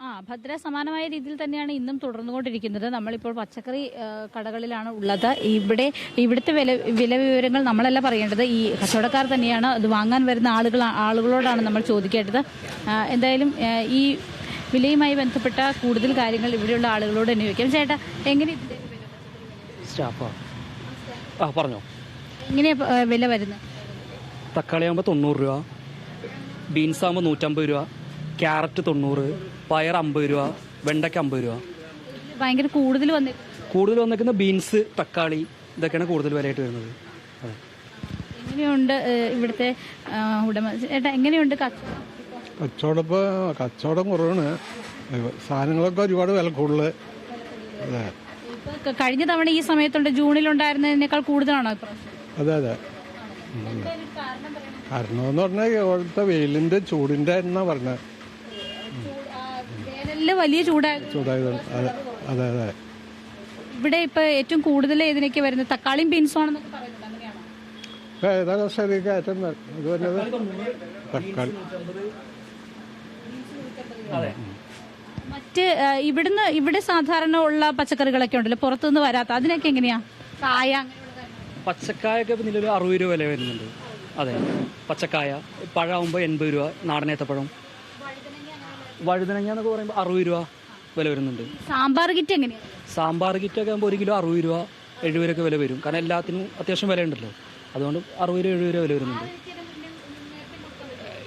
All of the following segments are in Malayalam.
ആ ഭദ്ര സമാനമായ രീതിയിൽ തന്നെയാണ് ഇന്നും തുടർന്നുകൊണ്ടിരിക്കുന്നത്. നമ്മളിപ്പോൾ പച്ചക്കറി കടകളിലാണ് ഉള്ളത്. ഇവിടെ ഇവിടുത്തെ വില വില വിവരങ്ങൾ നമ്മളല്ല പറയേണ്ടത്. ഈ കച്ചവടക്കാർ തന്നെയാണ് അത് വാങ്ങാൻ വരുന്ന ആളുകൾ ആളുകളോടാണ് നമ്മൾ ചോദിക്കേണ്ടത്. എന്തായാലും ഈ വിലയുമായി ബന്ധപ്പെട്ട കൂടുതൽ കാര്യങ്ങൾ ഇവിടെയുള്ള ആളുകളോട് ചോദിക്കാം. ചേട്ടാ എങ്ങനെ? സ്റ്റാഫാ. ആ പറഞ്ഞോ. എങ്ങനെ വില വരുന്നത്? തക്കാളി ആകുമ്പോൾ തൊണ്ണൂറ് രൂപ. ബീൻസ് ആകുമ്പോൾ നൂറ്റമ്പത് രൂപ. ക്യാരറ്റ് തൊണ്ണൂറ് പയർ അമ്പത് രൂപ വെണ്ടയ്ക്ക് അമ്പത് രൂപ. ഭയങ്കര കൂടുതൽ വന്നി കൂടുതൽ വന്നിരിക്കുന്ന ബീൻസ് തക്കാളി ഇതൊക്കെയാണ് കൂടുതൽ വിലയായിട്ട് വരുന്നത്. അതെ. എങ്ങനെയുണ്ട് ആ, ഇവിടുത്തെ ആ, ഉടമ ചേട്ടാ എങ്ങനെയുണ്ട് കച്ചവടം? കച്ചവടം ഇപ്പോൾ കച്ചവടം കുറവാണ്. സാധനങ്ങളൊക്കെ ഒരുപാട് വില കൂടുതൽ. അതെ. കഴിഞ്ഞ തവണ ഈ സമയത്തുണ്ട് ജൂണിൽ ഉണ്ടായിരുന്നതിനേക്കാൾ കൂടുതലാണോ അതെ അതെ. കാരണം എന്ന് പറഞ്ഞാൽ ഇവിടുത്തെ വെയിലിന്റെ ചൂടിന്റെ എന്നാ പറഞ്ഞത്? വലിയ ചൂടായിരുന്നു ചൂടായത് അതെ അതെ അതെ. ഇവിടെ ഇപ്പൊ ഏറ്റവും കൂടുതൽ ഇതിനൊക്കെ വരുന്നത് തക്കാളിയും ബീൻസും ആണെന്നൊക്കെ പറയുന്നത് അങ്ങനെയാണോ? കർഷകർക്ക് ഏറ്റവും ന- ഇത് വരുന്നത് തക്കാളി. മറ്റ് ആ, ഇവിടുന്ന് ഇവിടെ സാധാരണ ഉള്ള പച്ചക്കറികളൊക്കെ ഉണ്ടല്ലോ പുറത്തുനിന്ന് വരാത്ത അതിനൊക്കെ എങ്ങനെയാ? കായ അങ്ങനെയുള്ള. പച്ചക്കായൊക്കെ ഇപ്പം നിലവിൽ അറുപത് രൂപ വില വരുന്നുണ്ട്. അതെ. പച്ചക്കായ പഴമാകുമ്പോൾ എൺപത് രൂപ നാടനേത്തപ്പഴം വഴുതനങ്ങ എന്നൊക്കെ പറയുമ്പോൾ അറുപത് രൂപ വില വരുന്നുണ്ട്. സാമ്പാർ കിറ്റ് എങ്ങനെയാ? സാമ്പാർ കിറ്റൊക്കെ ആകുമ്പോൾ ഒരു കിലോ അറുപത് രൂപ എഴുപത് രൂപയൊക്കെ വില വരും. കാരണം എല്ലാത്തിനും അത്യാവശ്യം വിലയുണ്ടല്ലോ. അതുകൊണ്ട് അറുപത് രൂപ എഴുപത് രൂപ വില വരുന്നുണ്ട്.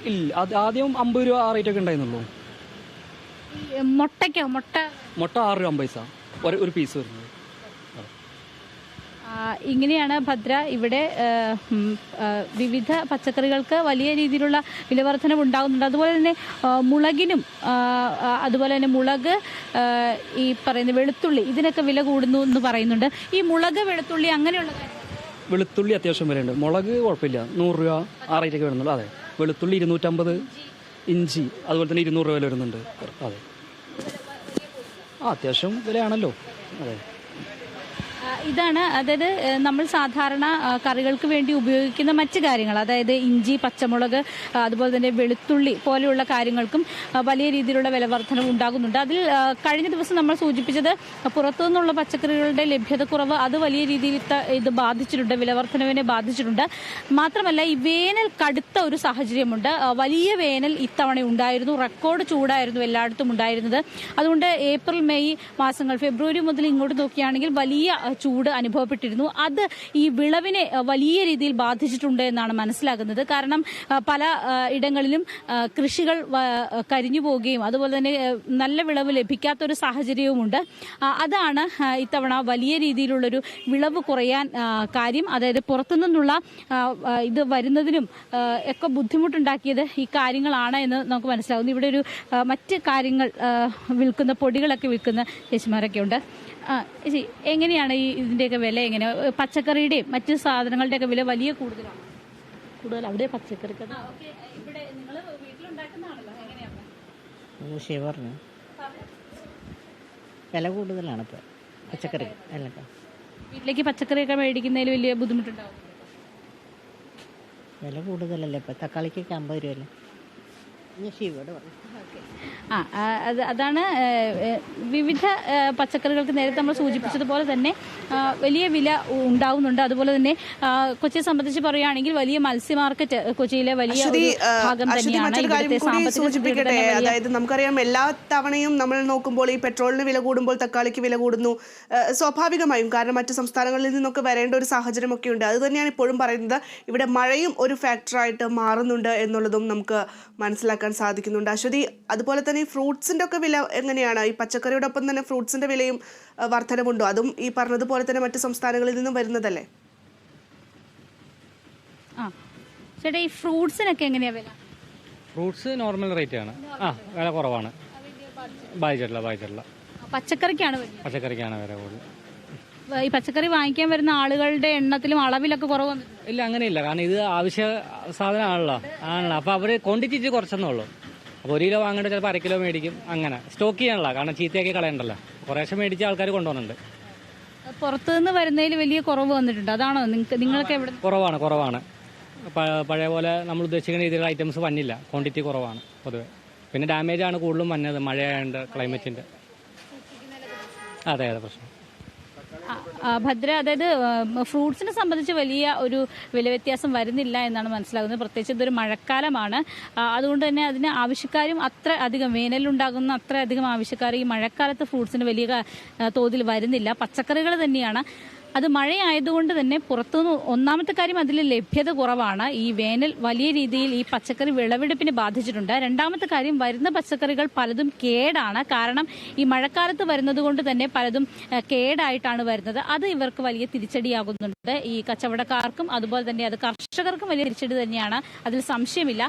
ഇല്ല. അത് ആദ്യം അമ്പത് രൂപ ആ റേറ്റൊക്കെ ഉണ്ടായിരുന്നുള്ളൂ. ഈ മുട്ടയ്ക്കോ? മുട്ട മുട്ട ആറ് രൂപ അമ്പത് പൈസ. ഒരു പീസ് വരുന്നത്. ഇങ്ങനെയാണ് ഭദ്ര ഇവിടെ വിവിധ പച്ചക്കറികൾക്ക് വലിയ രീതിയിലുള്ള വിലവർധനവ് ഉണ്ടാകുന്നുണ്ട്. അതുപോലെ തന്നെ മുളകിനും അതുപോലെ തന്നെ മുളക് ഈ പറയുന്ന വെളുത്തുള്ളി ഇതിനൊക്കെ വില കൂടുന്നു എന്ന് പറയുന്നുണ്ട്. ഈ മുളക് വെളുത്തുള്ളി അങ്ങനെയുള്ള വെളുത്തുള്ളി അത്യാവശ്യം വിലയുണ്ട്. മുളക് കുഴപ്പമില്ല. നൂറ് രൂപ ആ റേറ്റൊക്കെ വരുന്നുള്ളൂ. അതെ. വെളുത്തുള്ളി ഇരുന്നൂറ്റമ്പത് ഇഞ്ചി അതുപോലെ തന്നെ ഇരുന്നൂറ് രൂപ വില വരുന്നുണ്ട്. അതെ. അത്യാവശ്യം വിലയാണല്ലോ. അതെ. ഇതാണ് അതായത് നമ്മൾ സാധാരണ കറികൾക്ക് വേണ്ടി ഉപയോഗിക്കുന്ന മറ്റു കാര്യങ്ങൾ. അതായത് ഇഞ്ചി പച്ചമുളക് അതുപോലെ തന്നെ വെളുത്തുള്ളി പോലെയുള്ള കാര്യങ്ങൾക്കും വലിയ രീതിയിലുള്ള വിലവർധനവ് ഉണ്ടാകുന്നുണ്ട്. അതിൽ കഴിഞ്ഞ ദിവസം നമ്മൾ സൂചിപ്പിച്ചത് പുറത്തു നിന്നുള്ള പച്ചക്കറികളുടെ ലഭ്യതക്കുറവ് അത് വലിയ രീതിയിൽ ഇത് ബാധിച്ചിട്ടുണ്ട് വിലവർധനവിനെ ബാധിച്ചിട്ടുണ്ട്. മാത്രമല്ല ഈ വേനൽ കടുത്ത ഒരു സാഹചര്യമുണ്ട്. വലിയ വേനൽ ഇത്തവണ ഉണ്ടായിരുന്നു. റെക്കോർഡ് ചൂടായിരുന്നു എല്ലായിടത്തും ഉണ്ടായിരുന്നത്. അതുകൊണ്ട് ഏപ്രിൽ മെയ് മാസങ്ങൾ ഫെബ്രുവരി മുതൽ ഇങ്ങോട്ട് നോക്കിയാണെങ്കിൽ വലിയ ചൂട് അനുഭവപ്പെട്ടിരുന്നു. അത് ഈ വിളവിനെ വലിയ രീതിയിൽ ബാധിച്ചിട്ടുണ്ട് എന്നാണ് മനസ്സിലാകുന്നത്. കാരണം പല ഇടങ്ങളിലും കൃഷികൾ കരിഞ്ഞു പോവുകയും അതുപോലെ തന്നെ നല്ല വിളവ് ലഭിക്കാത്തൊരു സാഹചര്യവുമുണ്ട്. അതാണ് ഇത്തവണ വലിയ രീതിയിലുള്ളൊരു വിളവ് കുറയാൻ കാര്യം. അതായത് പുറത്തുനിന്നുള്ള ഇത് വരുന്നതിനും ഒക്കെ ബുദ്ധിമുട്ടുണ്ടാക്കിയത് ഈ കാര്യങ്ങളാണ് എന്ന് നമുക്ക് മനസ്സിലാകുന്നു. ഇവിടെ ഒരു മറ്റ് കാര്യങ്ങൾ വിൽക്കുന്ന പൊടികളൊക്കെ വിൽക്കുന്ന ചേച്ചിമാരൊക്കെ ഉണ്ട്. ആ, ചേച്ചി എങ്ങനെയാണ് ഈ ഇതിന്റെയൊക്കെ വില എങ്ങനെ? പച്ചക്കറിയുടെയും മറ്റ് സാധനങ്ങളുടെയൊക്കെ വില വലിയ കൂടുതലാണ്. കൂടുതൽ അവിടെ പച്ചക്കറി ഇവിടെ നിങ്ങൾ വീട്ടിലുണ്ടാക്കുന്നതാണല്ലോ എങ്ങനെയാണ് ശരി പറഞ്ഞു. വില കൂടുതലാണ് ഇപ്പോൾ പച്ചക്കറി. വീട്ടിലേക്ക് പച്ചക്കറിയൊക്കെ മേടിക്കുന്നതിൽ വലിയ ബുദ്ധിമുട്ടുണ്ടാവും. വില കൂടുതലല്ലേ ഇപ്പോൾ തക്കാളിക്കൊക്കെ അമ്പത് രൂപയല്ലേ? ഞാൻ ശിവോട് പറഞ്ഞു ആ ആ, അത് അതാണ് വിവിധ പച്ചക്കറികൾക്ക് നേരത്തെ നമ്മൾ സൂചിപ്പിച്ചതുപോലെ തന്നെ വലിയ വില ഉണ്ടാവുന്നുണ്ട്. അതുപോലെ തന്നെ കൊച്ചിയെ സംബന്ധിച്ച് പറയുകയാണെങ്കിൽ വലിയ മത്സ്യ മാർക്കറ്റ് കൊച്ചിയിലെ വലിയ ഭാഗം തന്നെയാണ് സൂചിപ്പിക്കട്ടെ. അതായത് നമുക്കറിയാം എല്ലാ തവണയും നമ്മൾ നോക്കുമ്പോൾ ഈ പെട്രോളിന് വില കൂടുമ്പോൾ തക്കാളിക്ക് വില കൂടുന്നു. സ്വാഭാവികമായും കാരണം മറ്റു സംസ്ഥാനങ്ങളിൽ നിന്നൊക്കെ വരേണ്ട ഒരു സാഹചര്യമൊക്കെ ഉണ്ട്. അത് തന്നെയാണ് ഇപ്പോഴും പറയുന്നത്. ഇവിടെ മഴയും ഒരു ഫാക്ടറായിട്ട് മാറുന്നുണ്ട് എന്നുള്ളതും നമുക്ക് മനസ്സിലാക്കാൻ സാധിക്കുന്നുണ്ട്. അശ്വതി അതുപോലെ തന്നെ ഈ ഫ്രൂട്ട്സിന്റെ ഒക്കെ വില എങ്ങനെയാണ്? ഈ പച്ചക്കറിയോടൊപ്പം തന്നെ ഫ്രൂട്ട്സിന്റെ വിലയും വർധനമുണ്ടോ അതും ഈ പറഞ്ഞതുപോലെ തന്നെ മറ്റു സംസ്ഥാനങ്ങളിൽ നിന്നും വരുന്നതല്ലേ? ആ. ചേട്ടാ ഈ ഫ്രൂട്ട്സിനൊക്കെ എങ്ങനെയാ വില? ഫ്രൂട്ട്സ് നോർമൽ റേറ്റ് ആണ് ആ വില കുറവാണ്. ബാധിച്ചിട്ടില്ല ബാധിച്ചിട്ടില്ല. പച്ചക്കറിക്കാണ് പച്ചക്കറിക്കാണ് വില കൂടുതൽ. ഈ പച്ചക്കറി വാങ്ങിക്കാൻ വരുന്ന ആളുകളുടെ എണ്ണത്തിലും അളവിലൊക്കെ കുറവ് ഇല്ല. അങ്ങനെയില്ല. കാരണം ഇത് ആവശ്യ സാധനമാണല്ലോ. ആണല്ലോ. അപ്പോൾ അവർ ക്വാണ്ടിറ്റി ഇച്ചിരി അപ്പൊ അപ്പോൾ ഒരു കിലോ വാങ്ങേണ്ട ചിലപ്പോൾ അര കിലോ മേടിക്കും. അങ്ങനെ. സ്റ്റോക്ക് ചെയ്യാനുള്ള കാരണം ചീത്തയാക്കി കളയണ്ടല്ലോ. കുറേശ്ശെ മേടിച്ച ആൾക്കാർ കൊണ്ടുപോകുന്നുണ്ട് പുറത്തുനിന്ന് വരുന്നതിൽ വലിയ കുറവ് വന്നിട്ടുണ്ട്. അതാണോ? നിങ്ങൾക്ക് നിങ്ങൾക്ക് എവിടെ കുറവാണ് കുറവാണ്. പഴയ പോലെ നമ്മൾ ഉദ്ദേശിക്കുന്ന രീതിയിലുള്ള ഐറ്റംസ് വന്നില്ല. ക്വാണ്ടിറ്റി കുറവാണ് പൊതുവെ. പിന്നെ ഡാമേജ് ആണ് കൂടുതലും വന്നത് മഴയായതുകൊണ്ട് ക്ലൈമറ്റിന്റെ അതെ അതെ പ്രശ്നം. ഭദ്ര അതായത് ഫ്രൂട്ട്സിനെ സംബന്ധിച്ച് വലിയ ഒരു വില വ്യത്യാസം വരുന്നില്ല എന്നാണ് മനസ്സിലാകുന്നത്. പ്രത്യേകിച്ച് ഇതൊരു മഴക്കാലമാണ്. അതുകൊണ്ട് തന്നെ അതിന് ആവശ്യക്കാരും അത്ര അധികം വേനലുണ്ടാകുന്ന അത്ര അധികം ആവശ്യക്കാർ ഈ മഴക്കാലത്ത് ഫ്രൂട്ട്സിന് വലിയ തോതിൽ വരുന്നില്ല. പച്ചക്കറികൾ തന്നെയാണ്. അത് മഴയായതുകൊണ്ട് തന്നെ പുറത്തുനിന്ന് ഒന്നാമത്തെ കാര്യം അതിൽ ലഭ്യത കുറവാണ്. ഈ വേനൽ വലിയ രീതിയിൽ ഈ പച്ചക്കറി വിളവെടുപ്പിനെ ബാധിച്ചിട്ടുണ്ട്. രണ്ടാമത്തെ കാര്യം വരുന്ന പച്ചക്കറികൾ പലതും കേടാണ്. കാരണം ഈ മഴക്കാലത്ത് വരുന്നത് കൊണ്ട് തന്നെ പലതും കേടായിട്ടാണ് വരുന്നത്. അത് ഇവർക്ക് വലിയ തിരിച്ചടിയാകുന്നുണ്ട്. ഈ കച്ചവടക്കാർക്കും അതുപോലെ തന്നെ അത് കർഷകർക്കും വലിയ തിരിച്ചടി തന്നെയാണ്. അതിൽ സംശയമില്ല.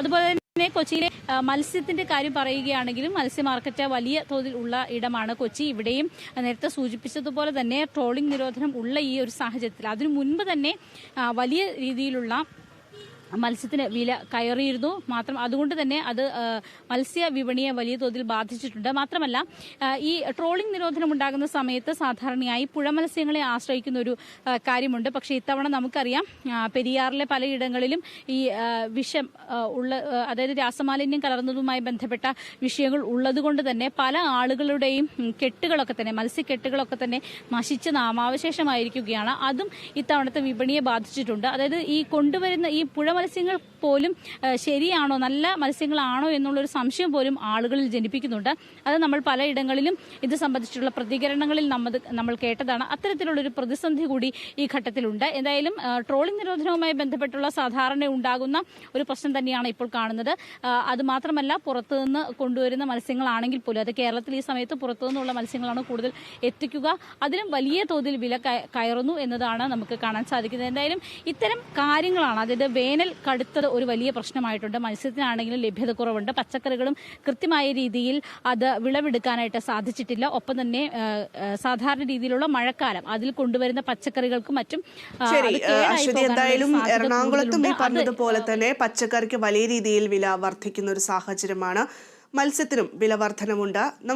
അതുപോലെ തന്നെ കൊച്ചിയിലെ മത്സ്യത്തിന്റെ കാര്യം പറയുകയാണെങ്കിലും മത്സ്യ മാർക്കറ്റ് വലിയ തോതിൽ ഉള്ള ഇടമാണ് കൊച്ചി. ഇവിടെയും നേരത്തെ സൂചിപ്പിച്ചതുപോലെ തന്നെ ട്രോളിംഗ് നിരോധനം ഉള്ള ഈ ഒരു സാഹചര്യത്തിൽ. അതിനു മുൻപ് തന്നെ വലിയ രീതിയിലുള്ള മത്സ്യത്തിന് വില കയറിയിരുന്നു. മാത്രം അതുകൊണ്ട് തന്നെ അത് മത്സ്യ വിപണിയെ വലിയ തോതിൽ ബാധിച്ചിട്ടുണ്ട്. മാത്രമല്ല ഈ ട്രോളിംഗ് നിരോധനം ഉണ്ടാകുന്ന സമയത്ത് സാധാരണയായി പുഴ മത്സ്യങ്ങളെ ആശ്രയിക്കുന്ന ഒരു കാര്യമുണ്ട്. പക്ഷേ ഇത്തവണ നമുക്കറിയാം പെരിയാറിലെ പലയിടങ്ങളിലും ഈ വിഷം ഉള്ള അതായത് രാസമാലിന്യം കലർന്നതുമായി ബന്ധപ്പെട്ട വിഷയങ്ങൾ ഉള്ളതുകൊണ്ട് തന്നെ പല ആളുകളുടെയും കെട്ടുകളൊക്കെ തന്നെ മത്സ്യക്കെട്ടുകളൊക്കെ തന്നെ നശിച്ച് നാമാവശേഷമായിരിക്കുകയാണ്. അതും ഇത്തവണത്തെ വിപണിയെ ബാധിച്ചിട്ടുണ്ട്. അതായത് ഈ കൊണ്ടുവരുന്ന ഈ പുഴ മത്സ്യങ്ങൾ പോലും ശരിയാണോ നല്ല മത്സ്യങ്ങളാണോ എന്നുള്ളൊരു സംശയം പോലും ആളുകളിൽ ജനിപ്പിക്കുന്നുണ്ട്. അത് നമ്മൾ പലയിടങ്ങളിലും ഇത് സംബന്ധിച്ചുള്ള പ്രതികരണങ്ങളിൽ നമ്മൾ നമ്മൾ കേട്ടതാണ്. അത്തരത്തിലുള്ളൊരു പ്രതിസന്ധി കൂടി ഈ ഘട്ടത്തിലുണ്ട്. എന്തായാലും ട്രോളിംഗ് നിരോധനവുമായി ബന്ധപ്പെട്ടുള്ള സാധാരണ ഉണ്ടാകുന്ന ഒരു പ്രശ്നം തന്നെയാണ് ഇപ്പോൾ കാണുന്നത്. അത് മാത്രമല്ല പുറത്തുനിന്ന് കൊണ്ടുവരുന്ന മത്സ്യങ്ങളാണെങ്കിൽ പോലും അത് കേരളത്തിൽ ഈ സമയത്ത് പുറത്തുനിന്നുള്ള മത്സ്യങ്ങളാണ് കൂടുതൽ എത്തിക്കുക. അതിലും വലിയ തോതിൽ വില കയറുന്നു എന്നതാണ് നമുക്ക് കാണാൻ സാധിക്കുന്നത്. എന്തായാലും ഇത്തരം കാര്യങ്ങളാണ് അതായത് വേനൽ കടുത്തത് ഒരു വലിയ പ്രശ്നമായിട്ടുണ്ട്. മത്സ്യത്തിനാണെങ്കിലും ലഭ്യതക്കുറവുണ്ട്. പച്ചക്കറികളും കൃത്യമായ രീതിയിൽ അത് വിളവെടുക്കാനായിട്ട് സാധിച്ചിട്ടില്ല. ഒപ്പം തന്നെ സാധാരണ രീതിയിലുള്ള മഴക്കാലം അതിൽ കൊണ്ടുവരുന്ന പച്ചക്കറികൾക്കും മറ്റും അശ്വതി എന്തായാലും എറണാകുളത്തും ഈ പറഞ്ഞതുപോലെ തന്നെ പച്ചക്കറിക്ക് വലിയ രീതിയിൽ വില വർദ്ധിക്കുന്ന ഒരു സാഹചര്യമാണ്. മത്സ്യത്തിനും വില വർധനമുണ്ട്